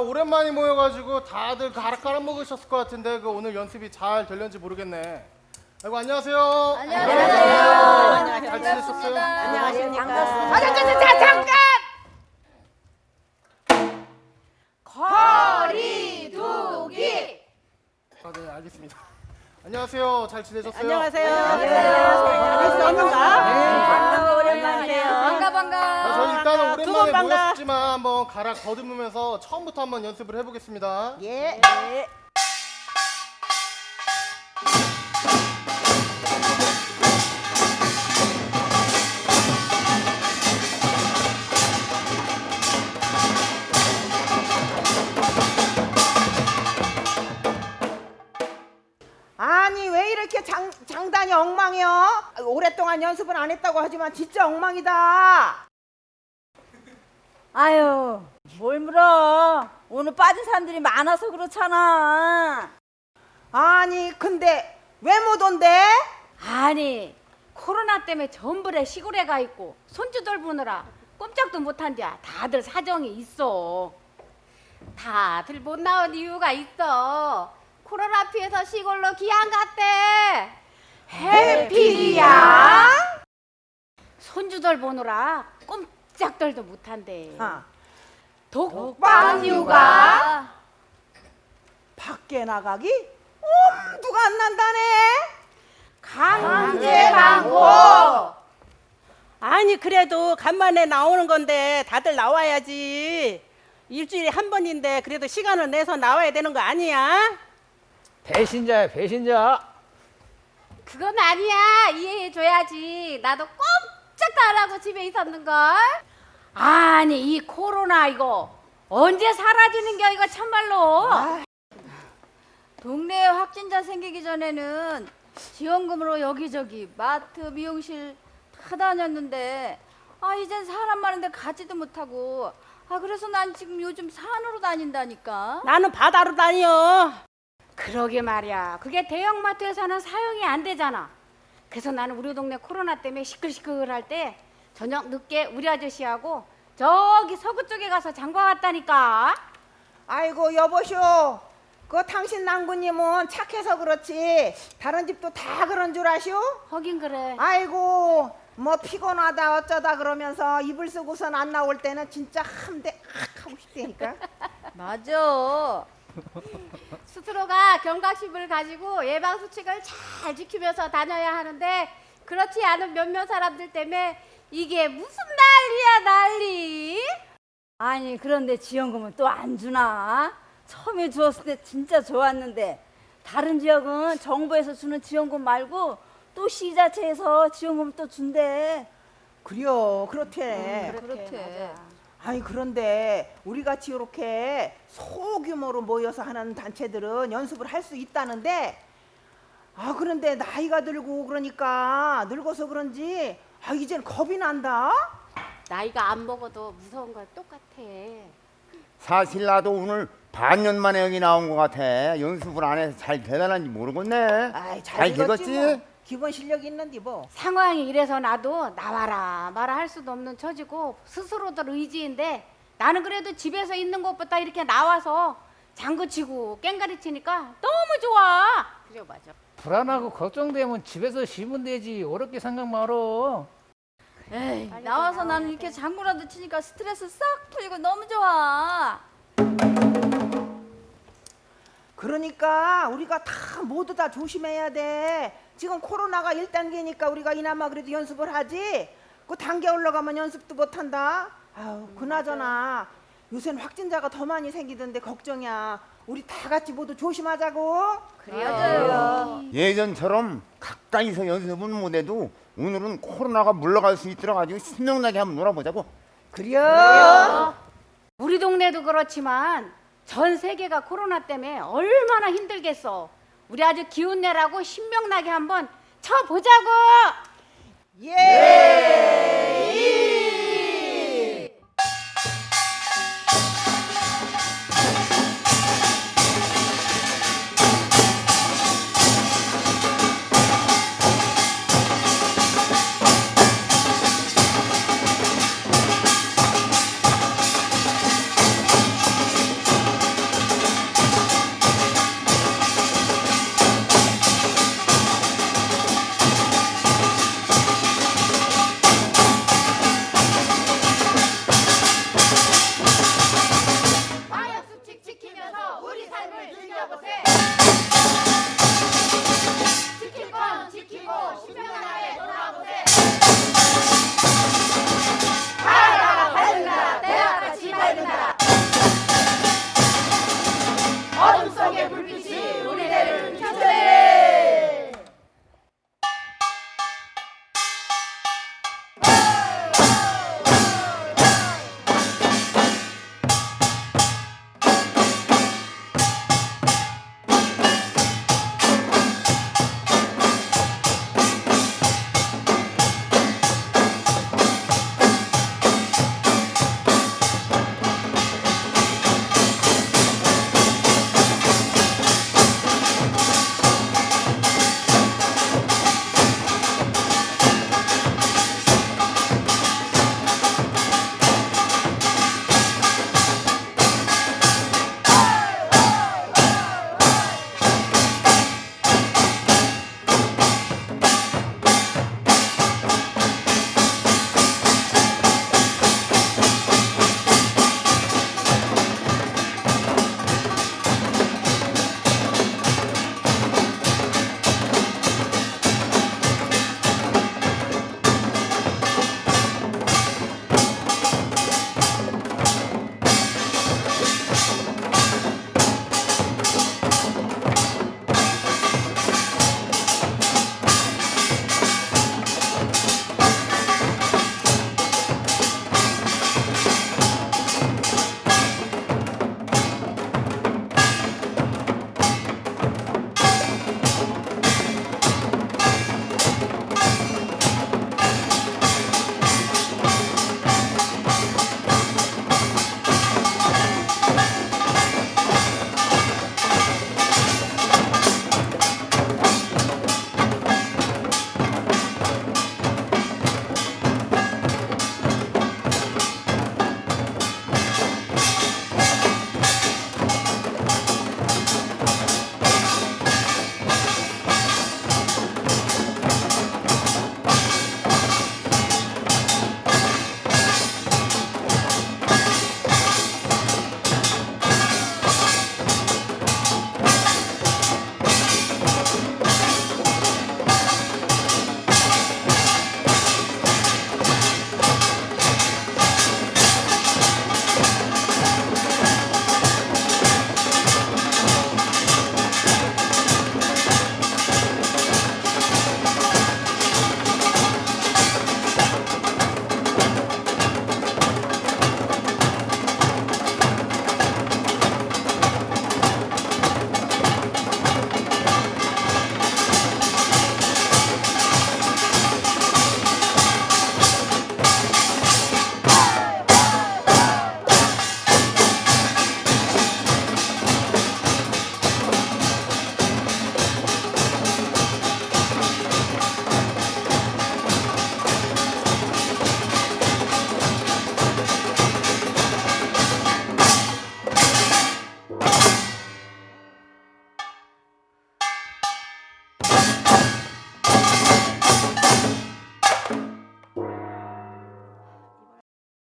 오랜만에 모여가지고 다들 가락 깔아 먹으셨을 것 같은데 그 오늘 연습이 잘 될는지 모르겠네. 아이고 안녕하세요. 안녕하세요. 잘 지내셨어요? 안녕하십니까. 아, 자, 자, 잠깐! 거리 두기! 아, 네 알겠습니다. 안녕하세요. 잘 지내셨어요? 안녕하세요. 안녕하세요. 반가 오랜만이에요. 반가, 아. 저희 일단 반가. 오랜만에 반가. 모였지만 한번 가락 더듬으면서 처음부터 한번 연습을 해보겠습니다. 예. 아니 왜 이렇게 장, 장단이 엉망이요? 오랫동안 연습은 안 했다고 하지만 진짜 엉망이다. 아유, 뭘 물어. 오늘 빠진 사람들이 많아서 그렇잖아. 아니 근데 왜 못 온대? 아니, 코로나 때문에 전부에 시골에 가 있고 손주들 보느라 꼼짝도 못한디야. 다들 사정이 있어. 다들 못 나온 이유가 있어. 코로나 피해서 시골로 귀향 갔대. 해필이야? 손주들 보느라 꼼짝들도 못한대. 아, 독방육아. 밖에 나가기 엄두가 안 난다네. 강제 방고. 아니 그래도 간만에 나오는 건데 다들 나와야지. 일주일에 한 번인데 그래도 시간을 내서 나와야 되는 거 아니야? 배신자야 배신자 그건 아니야. 이해해줘야지. 나도 꼼짝도 안 하고 집에 있었는걸. 아니, 이 코로나 이거 언제 사라지는 겨, 이거 참말로. 동네에 확진자 생기기 전에는 지원금으로 여기저기 마트, 미용실 다 다녔는데 아, 이젠 사람 많은데 가지도 못하고 아, 그래서 난 지금 요즘 산으로 다닌다니까. 나는 바다로 다녀. 그러게 말이야. 그게 대형마트에서는 사용이 안 되잖아. 그래서 나는 우리 동네 코로나 때문에 시끌시끌할 때 저녁 늦게 우리 아저씨하고 저기 서구 쪽에 가서 장봐 왔다니까. 아이고 여보쇼. 그 당신 남구님은 착해서 그렇지 다른 집도 다 그런 줄 아시오? 하긴 그래. 아이고 뭐 피곤하다 어쩌다 그러면서 이불 쓰고선 안 나올 때는 진짜 함대 악 하고 싶다니까. 맞아. 스스로가 경각심을 가지고 예방 수칙을 잘 지키면서 다녀야 하는데 그렇지 않은 몇몇 사람들 때문에 이게 무슨 난리야 난리. 아니, 그런데 지원금은 또 안 주나? 처음에 주었을 때 진짜 좋았는데 다른 지역은 정부에서 주는 지원금 말고 또 시자체에서 지원금 또 준대. 그래요 그렇대. 그렇대. 아 니 그런데 우리 같이 이렇게 소규모로 모여서 하는 단체들은 연습을 할 수 있다는데 아 그런데 나이가 들고 그러니까 늙어서 그런지 아 이젠 겁이 난다. 나이가 안 먹어도 무서운 건 똑같아. 사실 나도 오늘 반년 만에 여기 나온 것 같아. 연습을 안 해서 잘 대단한지 모르겠네. 아이 잘. 되겠지? 뭐. 기본 실력이 있는데 뭐. 상황이 이래서 나도 나와라 마라 할 수도 없는 처지고 스스로들 의지인데 나는 그래도 집에서 있는 것보다 이렇게 나와서 장구 치고 깽가리 치니까 너무 좋아. 그래 맞아. 불안하고 걱정되면 집에서 쉬면 되지 어렵게 생각 말어 에이, 나와서 나는 이렇게 장구라도 치니까 스트레스 싹 풀리고 너무 좋아. 그러니까 우리가 다 모두 다 조심해야 돼. 지금 코로나가 1단계니까 우리가 이나마 그래도 연습을 하지. 그 단계 올라가면 연습도 못 한다. 아유, 그나저나 요새는 확진자가 더 많이 생기던데 걱정이야. 우리 다 같이 모두 조심하자고. 그래요. 예전처럼 가까이서 연습은 못해도 오늘은 코로나가 물러갈 수 있도록 가지고 신명나게 한번 놀아보자고. 그래요. 우리 동네도 그렇지만 전 세계가 코로나 때문에 얼마나 힘들겠어. 우리 아주 기운 내라고 신명나게 한번 쳐보자고. 예. 즐겨보세